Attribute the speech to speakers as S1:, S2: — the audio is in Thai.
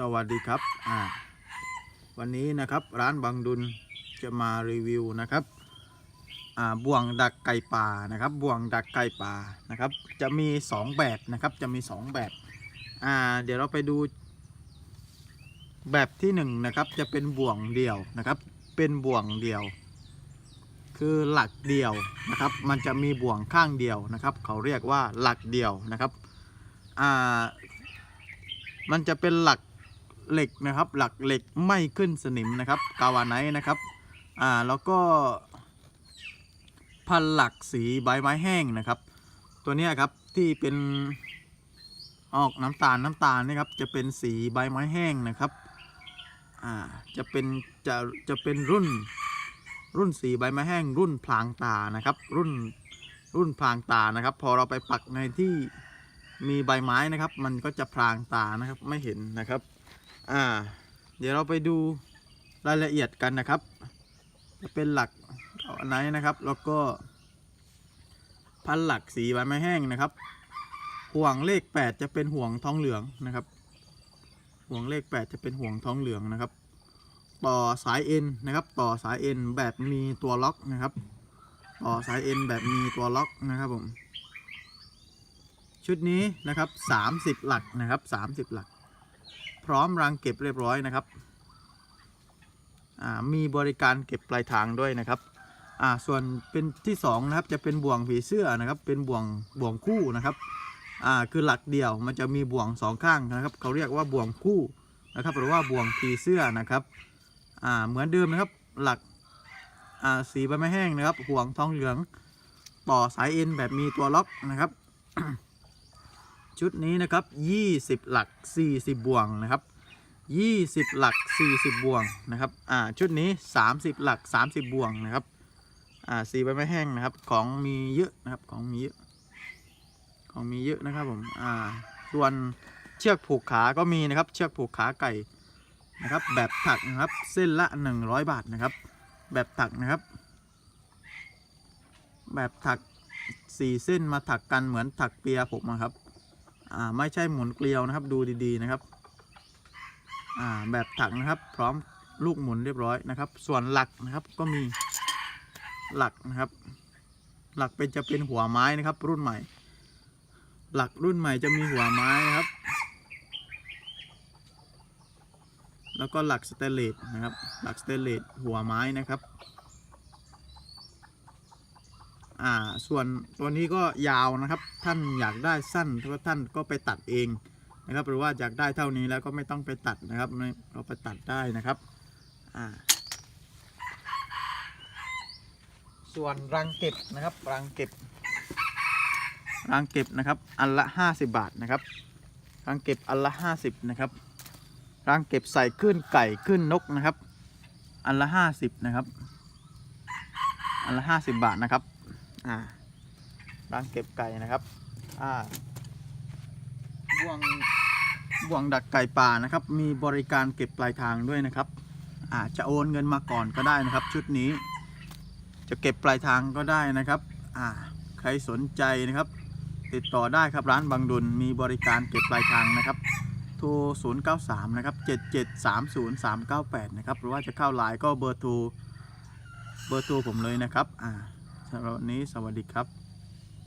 S1: สวัสดีครับอ่าวันนี้นะครับร้านบางดุลจะมารีวิวนะครับอ่าบ่วงดักไก่ป่านะครับบ่วงดักไก่ป่านะครับ จะมี 2 แบบนะครับจะมี 2 แบบอ่าเดี๋ยวเราไปดูแบบที่1นงนะครับจะเป็นบ่วงเดี่ยวนะครับ เป็นบ่วงเดี่ยว คือหลักเดี่ยวนะครับ มันจะมีบ่วงข้างเดียวนะครับ เขาเรียกว่าหลักเดี่ยวนะครับอ่ามันจะเป็นหลัก เหล็กนะครับ หลักเหล็กไม่ขึ้นสนิมนะครับ กาวาไนนะครับ อ่าแล้วก็ พันหลักสีใบไม้แห้งนะครับ ตัวนี้ครับที่เป็นออกน้ำตาลน้ำตาลนี่ครับ จะเป็นสีใบไม้แห้งนะครับ อ่าจะเป็นจะจะเป็นรุ่นรุ่นสีใบไม้แห้ง รุ่นพลางตานะครับ รุ่นรุ่นพลางตานะครับ พอเราไปปักในที่มีใบไม้นะครับ มันก็จะพรางตานะครับไม่เห็นนะครับ อ่า เดี๋ยวเราไปดูรายละเอียดกันนะครับ จะเป็นหลักอันไหนนะครับ แล้วก็พันหลักสีใบไม้แห้งนะครับ ห่วงเลข 8 จะเป็นห่วงทองเหลืองนะครับ ห่วงเลข 8 จะเป็นห่วงทองเหลืองนะครับ ต่อสายเอ็นนะครับ ต่อสายเอ็นแบบมีตัวล็อกนะครับ ต่อสายเอ็นแบบมีตัวล็อกนะครับผม ชุดนี้นะครับ 30 หลักนะครับ 30 หลัก พร้อมรังเก็บเรียบร้อยนะครับมีบริการเก็บปลายทางด้วยนะครับส่วนเป็นที่2นะครับจะเป็นบ่วงผีเสื้อนะครับ เป็นบ่วงบ่วงคู่นะครับคือหลักเดียวมันจะมีบ่วงสองข้างนะครับ เขาเรียกว่าบ่วงคู่นะครับหรือว่าบ่วงผีเสื้อนะครับเหมือนเดิมนะครับหลักสีใบไม้แห้งนะครับห่วงทองเหลืองต่อสายเอ็นแบบมีตัวล็อกนะครับ ชุดนี้นะครับ 20 หลัก 40บ่วงนะครับ 20 หลัก 40บ่วงนะครับอ่าชุดนี้ 30 หลัก 30บ่วงนะครับอ่าสีใบไม้แห้งนะครับของมีเยอะนะครับของมีเยอะของมีเยอะนะครับผมอ่าส่วนเชือกผูกขา ก็มีนะครับเชือกผูกขาไก่นะครับแบบถักนะครับเส้นละ 100 บาทนะครับ แบบถักนะครับ แบบถัก 4 เส้นมาถักกันเหมือนถักเปียผมนะครับ อ่าไม่ใช่หมุนเกลียวนะครับ ดูดีๆนะครับอ่าแบบถักนะครับ พร้อมลูกหมุนเรียบร้อยนะครับ ส่วนหลักนะครับก็มีหลักนะครับ หลักเป็นจะเป็นหัวไม้นะครับ รุ่นใหม่ หลักรุ่นใหม่จะมีหัวไม้นะครับ แล้วก็หลักสเตเลสนะครับ หลักสเตเลสหัวไม้นะครับ อ่าส่วนตัวนี้ก็ยาวนะครับ ท่านอยากได้สั้นก็ท่านก็ไปตัดเองนะครับ หรือว่าอยากได้เท่านี้แล้วก็ไม่ต้องไปตัดนะครับเราไปตัดได้นะครับอ่าส่วนรังเก็บนะครับรังเก็บรังเก็บนะครับ อันละ 50 บาทนะครับรังเก็บอันละ 50 นะครับรังเก็บใส่ขึ้นไก่ขึ้นนกนะครับ อันละ 50 นะครับ อันละ 50 บาทนะครับ อ่าร้านเก็บไก่นะครับ อ่าบ่วงบ่วงดักไก่ป่านะครับ มีบริการเก็บปลายทางด้วยนะครับอาจจะโอนเงินมาก่อนก็ได้นะครับ ชุดนี้ จะเก็บปลายทางก็ได้นะครับ อ่า ใครสนใจนะครับ ติดต่อได้ครับร้านบางดุลมีบริการเก็บปลายทางนะครับโทร 093 นะครับ 7730398 นะครับ หรือว่าจะเข้าไลน์ก็เบอร์โทร เบอร์โทรผมเลยนะครับ อ่า รับวันนี้สวัสดีครับ